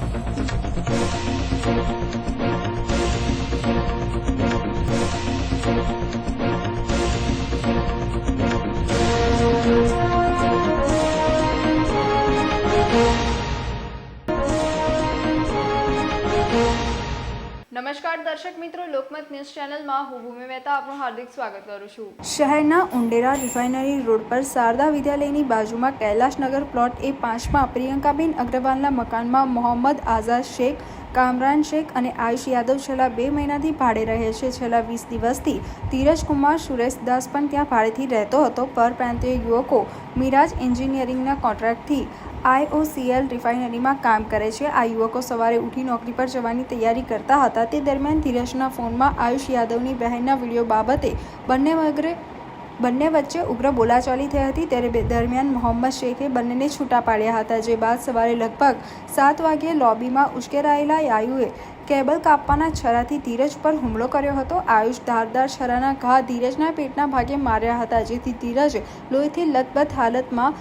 Thank you. નમસ્કાર દર્શક મિત્રો, લોકમત ન્યૂઝ ચેનલમાં હું ભૂમિ મહેતા આપનું હાર્દિક સ્વાગત કરું છું. શહેરના ઉંડેરા રિફાઇનરી રોડ પર શારદા વિદ્યાલયની બાજુમાં કૈલાશનગર પ્લોટ એ પાંચમાં પ્રિયંકાબેન અગ્રવાલના મકાનમાં મોહમ્મદ આઝાદ શેખ, કામરાન શેખ અને આયુષ યાદવ છેલ્લા બે મહિનાથી ભાડે રહે છે. છેલ્લા વીસ દિવસથી ધીરજ કુમાર સુરેશદાસ પણ ત્યાં ભાડેથી રહેતો હતો. પરપ્રાંતીય યુવકો મિરાજ એન્જિનિયરિંગના કોન્ટ્રાક્ટથી આઈઓસીએલ રિફાઇનરીમાં કામ કરે છે. આ યુવકો સવારે ઉઠી નોકરી પર જવાની તૈયારી કરતા હતા. તે દરમિયાન ધીરજના ફોનમાં આયુષ યાદવની બહેનના વીડિયો બાબતે બંને વગરે બંને વચ્ચે ઉગ્ર બોલાચાલી થઈ હતી. ત્યારે દરમિયાન મોહમ્મદ શેખે બંનેને છૂટા પાડ્યા હતા. જે બાદ સવારે લગભગ સાત વાગ્યે લોબીમાં ઉશ્કેરાયેલા યાયુએ કેબલ કાપવાના છરાથી ધીરજ પર હુમલો કર્યો હતો. આયુષ ધારદાર છરાના ઘા ધીરજના પેટના ભાગે માર્યા હતા. જેથી ધીરજ લોહીથી લથબથ હાલતમાં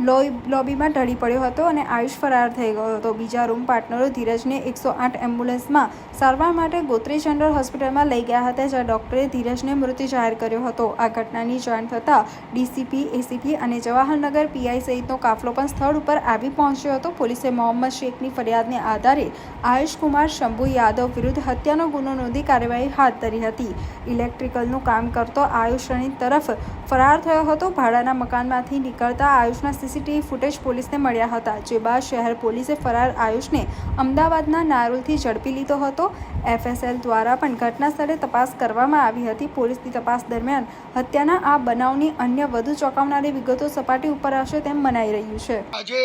લોહી લોબીમાં ઢળી પડ્યો હતો અને આયુષ ફરાર થઈ ગયો હતો. બીજા રૂમ પાર્ટનરો ધીરજને એકસો આઠ એમ્બ્યુલન્સમાં સારવાર માટે ગોત્રી જનરલ હોસ્પિટલમાં લઈ ગયા હતા, જ્યાં ડૉક્ટરે ધીરજને મૃત્યુ જાહેર કર્યો હતો. આ ઘટનાની જાણ થતાં ડીસીપી, એસીપી અને જવાહરનગર પીઆઈ સહિતનો કાફલો પણ સ્થળ ઉપર આવી પહોંચ્યો હતો. પોલીસે મોહમ્મદ શેખની ફરિયાદને આધારે આયુષ કુમાર શંભુ યાદવ વિરુદ્ધ હત્યાનો ગુનો નોંધી કાર્યવાહી હાથ ધરી હતી. ઇલેક્ટ્રિકલનું કામ કરતો આયુષ રણી તરફ ફરાર થયો હતો. ભાડાના મકાનમાંથી નીકળતા આયુષના સીસીટીવી ફૂટેજ પોલીસને મળ્યા હતા, જે બાદ શહેર પોલીસે ફરાર આયુષને અમદાવાદના નારોલથી ઝડપી લીધો હતો. એફએસએલ દ્વારા પણ ઘટના સ્થળે તપાસ કરવામાં આવી હતી. પોલીસની તપાસ દરમિયાન હત્યાના આ બનાવની અન્ય વધુ ચોંકાવનારી વિગતો સપાટી ઉપર આવશે તેમ મનાઈ રહ્યું છે. આજે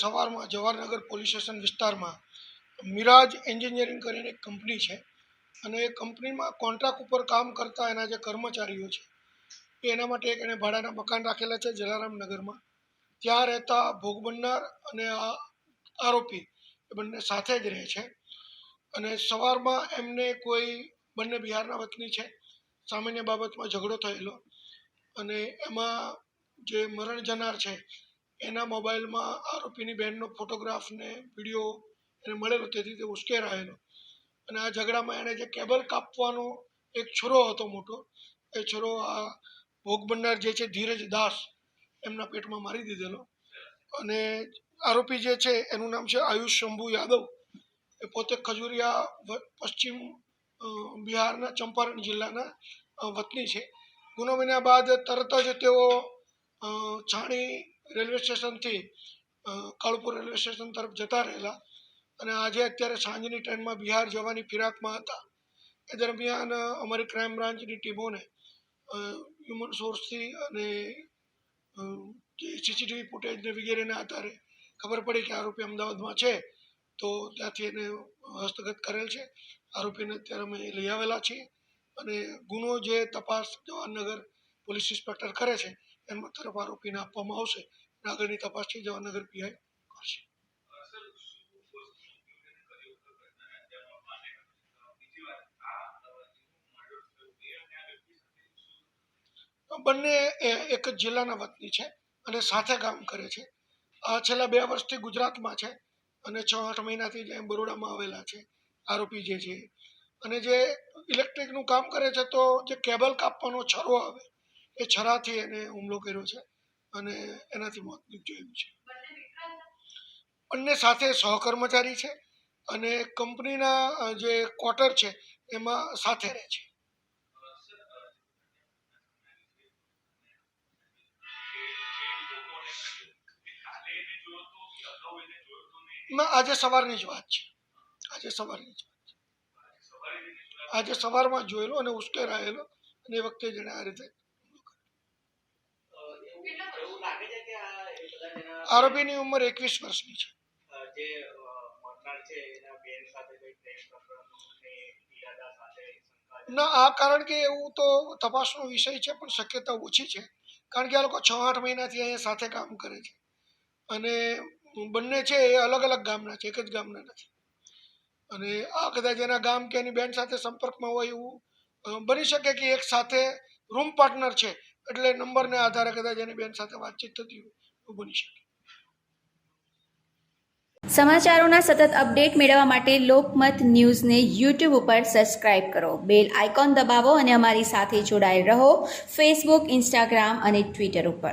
સવારમાં જવાહરનગર પોલીસ સ્ટેશન વિસ્તારમાં મિરાજ એન્જિનિયરિંગ કરીને એક કંપની છે અને એ કંપનીમાં કોન્ટ્રાક્ટ ઉપર કામ કરતા એના જે કર્મચારીઓ છે એના માટે એક એણે ભાડાના મકાન રાખેલા છે જલારામ નગરમાં ત્યાં રહેતા ભોગ બનનાર અને આ આરોપી એ બંને સાથે જ રહે છે. અને સવારમાં એમને કોઈ બંને બિહારના વતની છે. સામાન્ય બાબતમાં ઝઘડો થયેલો. અને એમાં જે મરણ જનાર છે, એના મોબાઈલમાં આરોપીની બહેનનો ફોટોગ્રાફ ને વીડિયો એને મળેલો, તેથી તે ઉશ્કેરાયેલો. અને આ ઝઘડામાં એણે જે કેબલ કાપવાનો એક છોરો હતો મોટો, એ છોરો આ ભોગ બનનાર જે છે, ધીરજ દાસ એમના પેટમાં મારી દીધેલો. અને આરોપી જે છે, એનું નામ છે આયુષ શંભુ યાદવ. એ પોતે ખજુરિયા પશ્ચિમ બિહારના ચંપારણ જિલ્લાના વતની છે. ગુનો બન્યા બાદ તરત જ તેઓ છાણી રેલવે સ્ટેશનથી કાળપુર રેલવે સ્ટેશન તરફ જતા રહેલા. અને આજે અત્યારે સાંજની ટ્રેનમાં બિહાર જવાની ફિરાકમાં હતા. એ દરમિયાન અમારી ક્રાઇમ બ્રાન્ચની ટીમોને હ્યુમન સોર્સથી અને સીસીટીવી ફૂટેજને વગેરેના આધારે ખબર પડી કે આરોપી અમદાવાદમાં છે, તો ત્યાંથી એને હસ્તગત કરેલ છે. આરોપીને અત્યારે અમે લઈ આવેલા છીએ અને ગુનો જે તપાસ જવાહરનગર પોલીસ ઇન્સ્પેક્ટર કરે છે, એમાં તરફ આરોપીને આપવામાં આવશે આગળની તપાસ છે, જવાહરનગર પીઆઈ કરશે. બંને એક જ જિલ્લાના વતની છે અને સાથે કામ કરે છે. છેલ્લા બે વર્ષથી ગુજરાતમાં છે અને છ આઠ મહિનાથી જે બરોડામાં આવેલા છે, આરોપી જે છે. અને જે ઇલેક્ટ્રિકનું કામ કરે છે તો જે કેબલ કાપવાનો છરો આવે એ છરાથી એને હુમલો કર્યો છે અને એનાથી મોત નીપજ્યું છે. બંને સાથે સહકર્મચારી છે અને કંપનીના જે ક્વાર્ટર છે એમાં સાથે રહે છે. આજે સવારની જ વાત છે. આજે સવારની જ વાત છે. આજે સવારમાં જોયેલો અને ઉશ્કેરાયેલો અને એ વખતે જેને આ રીતે આરોપીની ઉંમર એકવીસ વર્ષની છે? ના, આ કારણ કે એવું તો તપાસનો વિષય છે, પણ શક્યતા ઓછી છે. કારણ કે આ લોકો છ આઠ મહિનાથી અહીંયા સાથે કામ કરે છે. અને બંને છે એ અલગ અલગ ગામના છે, એક જ ગામના નથી. અને આ કદાચ એના ગામ કે એની બેન સાથે સંપર્કમાં હોય એવું બની શકે કે એક સાથે રૂમ પાર્ટનર છે, એટલે નંબરને આધારે કદાચ એની બેન સાથે વાતચીત થતી હોય એવું બની શકે. સમાચારોના સતત અપડેટ મેળવવા માટે લોકમત ન્યૂઝને યુટ્યુબ ઉપર સબસ્ક્રાઇબ કરો. બેલ આઇકોન દબાવો અને અમારી સાથે જોડાયેલ રહો ફેસબુક, ઇન્સ્ટાગ્રામ અને ટ્વિટર ઉપર.